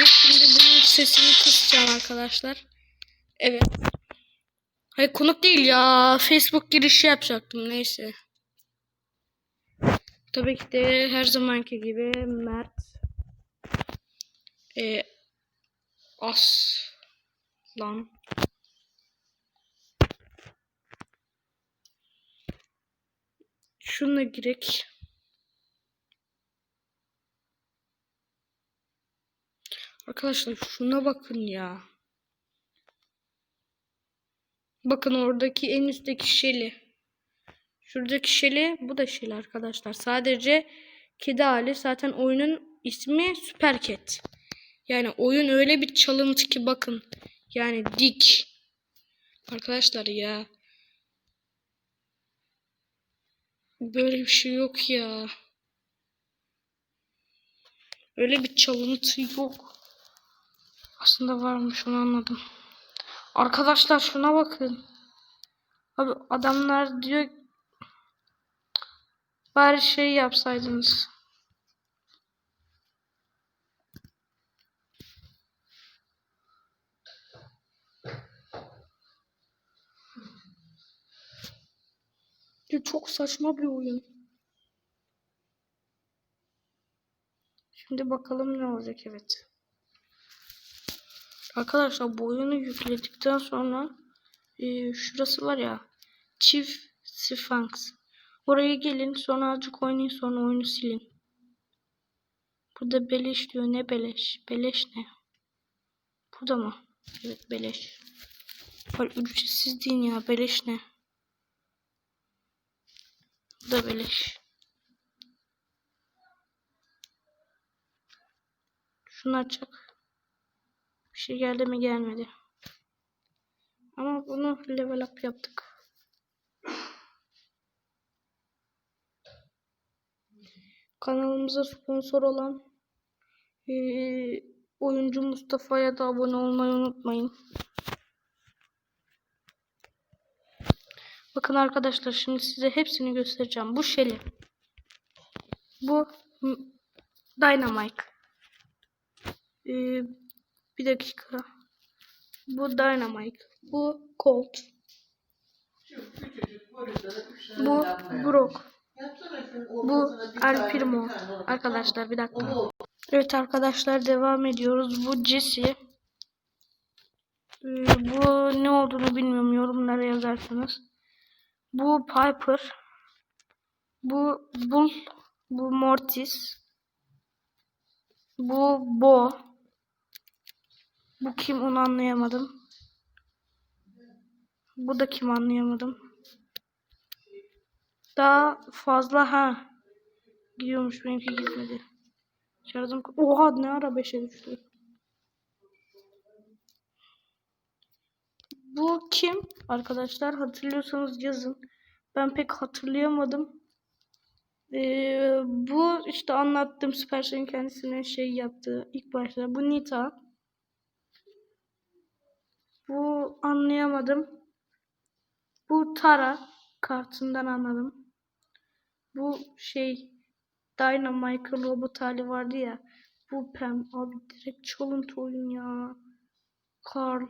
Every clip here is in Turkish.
gibi. Şimdi bunun sesini kısacağım arkadaşlar. Evet. Hayır konuk değil ya. Facebook girişi yapacaktım neyse. Tabii ki de her zamanki gibi Mert e, Aslan Şununla girek. Arkadaşlar şuna bakın ya. Bakın oradaki en üstteki şeli. Şuradaki şeli bu da şeli arkadaşlar. Sadece kedi hali. Zaten oyunun ismi Süper Cat. Yani oyun öyle bir çalıntı ki bakın. Yani dik. Arkadaşlar ya. Böyle bir şey yok ya. Öyle bir çalıntı yok. Aslında varmış onu anladım. Arkadaşlar şuna bakın. Abi adamlar diyor bari şey yapsaydınız. Ya Çok saçma bir oyun. Şimdi bakalım ne olacak evet. Arkadaşlar bu oyunu yükledikten sonra e, şurası var ya çift Sphinx. Oraya gelin sonra azıcık oynayın sonra oyunu silin. Burada beleş diyor. Ne beleş? Beleş ne? Burada mı? Evet beleş. Böyle ücretsiz deyin ya. Beleş ne? Bu da beleş. Şunu açacak. Bir şey geldi mi gelmedi. Ama bunu level up yaptık. Kanalımıza sponsor olan eee, oyuncu Mustafa'ya da abone olmayı unutmayın. Bakın arkadaşlar şimdi size hepsini göstereceğim. Bu Shelly. Bu Dynamite. Ee, bir dakika. Bu Dynamite. Bu Colt. Bu Brock. Bu El Primo. Arkadaşlar bir dakika. Evet arkadaşlar devam ediyoruz. Bu Jesse. Ee, bu ne olduğunu bilmiyorum. Yorumlara yazarsanız. Bu Piper. Bu Bull. Bu Mortis. Bu Bo. Bu kim onu anlayamadım. Bu da kim anlayamadım. Daha fazla ha. Gidiyormuş benimki gitmedi. Şarjım Oha ne ara 5'e düştü. Bu kim? Arkadaşlar hatırlıyorsanız yazın. Ben pek hatırlayamadım. Ee, bu işte anlattığım Supercell'in kendisine şey yaptığı ilk başta. Bu Nita. Bu anlayamadım. Bu Tara. Kartından anladım. Bu şey Dynamite'ın robot hali vardı ya. Bu Pam. Abi direkt çalıntı oyun ya. Carl.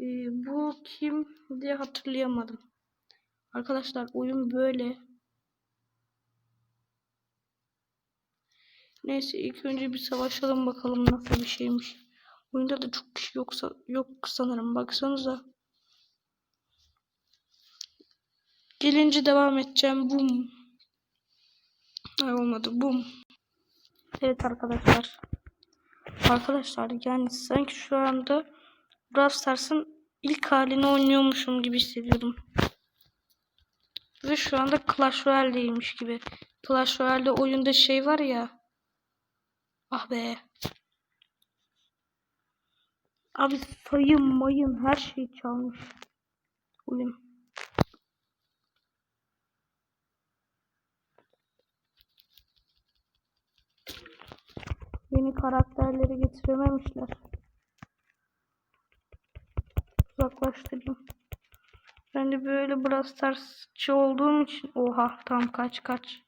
Ee, bu kim diye hatırlayamadım. Arkadaşlar oyun böyle. Neyse ilk önce bir savaşalım bakalım nasıl bir şeymiş. Oyunda da çok kişi yoksa yok sanırım baksanıza. Gelince devam edeceğim. Bum. Ay olmadı. Bum. Evet arkadaşlar. Arkadaşlar yani sanki şu anda Brawl Stars'ın ilk halini oynuyormuşum gibi hissediyorum. Ve şu anda Clash Royale'deymiş gibi. Clash Royale'de oyunda şey var ya. Ah be. Abi sayım mayım her şeyi çalmış. Oyun. Yeni karakterleri getirememişler. Uzaklaştırdım. Ben de böyle Brawl Stars'çı olduğum için oha tam kaç kaç.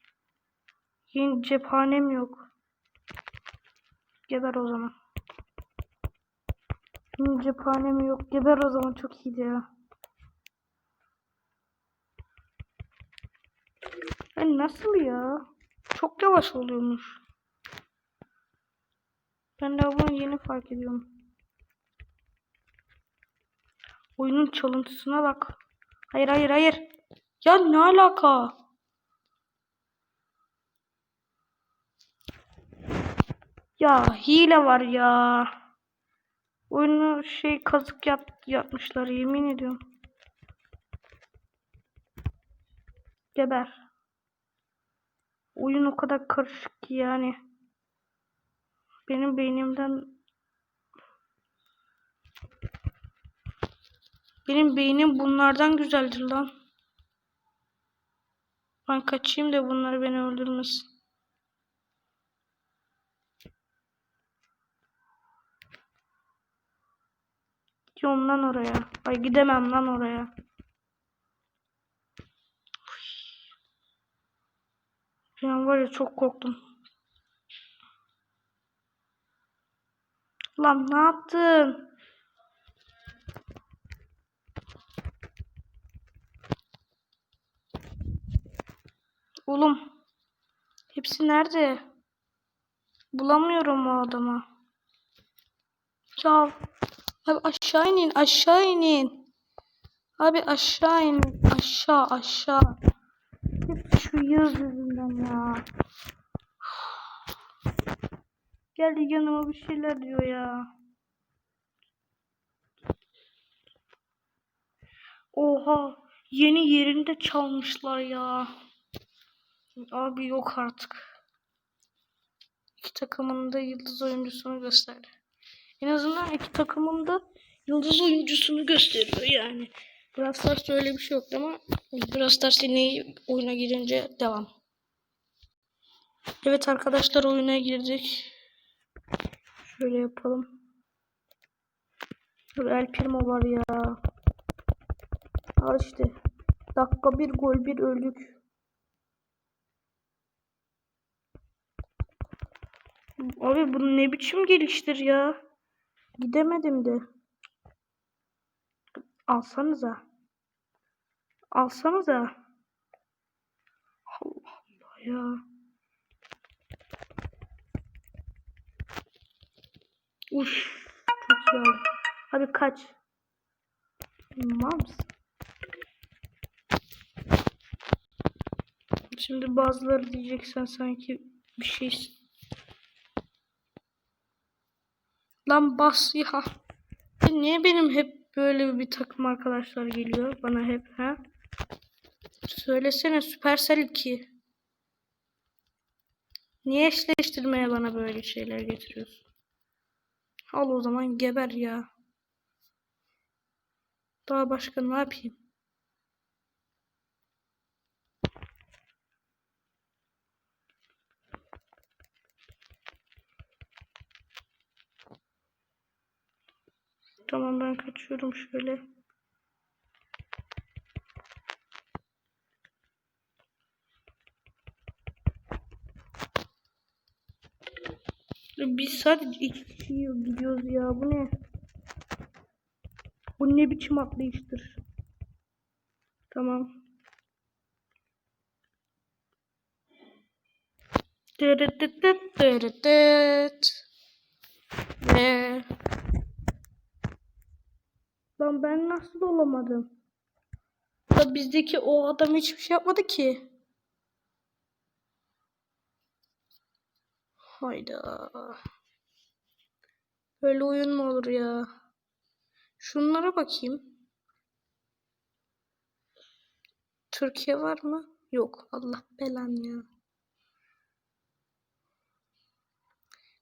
Yeni cephanem yok. Geber o zaman. Hı, Cephanem yok. Geber o zaman çok iyiydi ya. Ben nasıl ya? Çok yavaş oluyormuş. Ben de bunu yeni fark ediyorum. Oyunun çalıntısına bak. Hayır hayır hayır. Ya ne alaka? Ya hile var ya. Oyunu şey kazık yap yapmışlar yemin ediyorum. Geber. Oyun o kadar karışık ki yani. Benim beynimden Benim beynim bunlardan güzeldir lan. Ben kaçayım da bunlar beni öldürmesin. Gidiyorum lan oraya. Ay gidemem lan oraya. An var ya çok korktum. Lan ne yaptın? Oğlum. Hepsi nerede? Bulamıyorum o adamı. Ya. Abi aşağı inin. Aşağı inin. Abi aşağı inin. Aşağı aşağı. Hep şu yaz yüzünden ya. Geldi yanıma bir şeyler diyor ya. Oha. Yeni yerinde çalmışlar ya. Abi yok artık. İki takımın da yıldız oyuncusunu gösterdi. En azından iki takımın da yıldız oyuncusunu gösteriyor yani. Brawl Stars'ta öyle bir şey yoktu ama Brawl Stars yine oyuna girince devam. Evet arkadaşlar oyuna girdik. Şöyle yapalım. Dur El Primo var ya. Al işte. Dakika bir gol bir öldük. Abi bu ne biçim geliştir ya. Gidemedim de. Alsanıza. Alsanıza. Allah Allah ya. Uş. Çok iyi. Abi kaç. Mams. Şimdi bazıları diyeceksen sanki bir şeysin. Lan bas ya. Niye benim hep böyle bir takım arkadaşlar geliyor bana hep ha? Söylesene Supercell 2. Niye eşleştirmeye bana böyle şeyler getiriyorsun? Al o zaman geber ya. Daha başka ne yapayım? Tamam ben kaçıyorum şöyle. Biz sadece iki kişi gidiyoruz ya. Bu ne? Bu ne biçim atlayıştır? Tamam. Dırıtıt dırıtıt. Ve Lan ben nasıl olamadım? Da bizdeki o adam hiçbir şey yapmadı ki. Hayda. Böyle oyun mu olur ya? Şunlara bakayım. Türkiye var mı? Yok. Allah belan ya.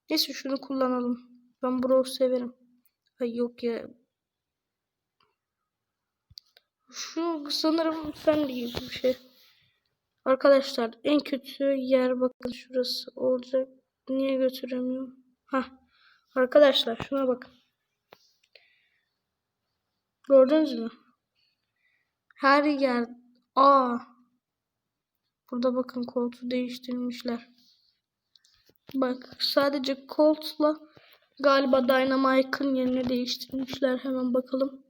Neyse şunu kullanalım. Ben Brawl severim. Ay yok ya. Şu sanırım sen gibi bir şey. Arkadaşlar en kötü yer bakın şurası olacak. Niye götüremiyorum? Ha. Arkadaşlar şuna bakın. Gördünüz mü? Her yer Aa. Burada bakın koltuğu değiştirmişler. Bak sadece Colt'la galiba Dynamite'ın yerini değiştirmişler. Hemen bakalım.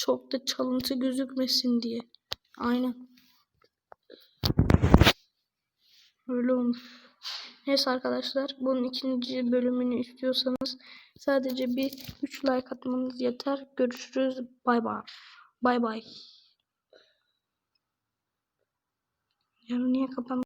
Çok da çalıntı gözükmesin diye. Aynen. Öyle olmuş. Neyse arkadaşlar bunun ikinci bölümünü istiyorsanız sadece bir 3 like atmanız yeter. Görüşürüz. Bay bay. Bay bay. Ya niye kapandı?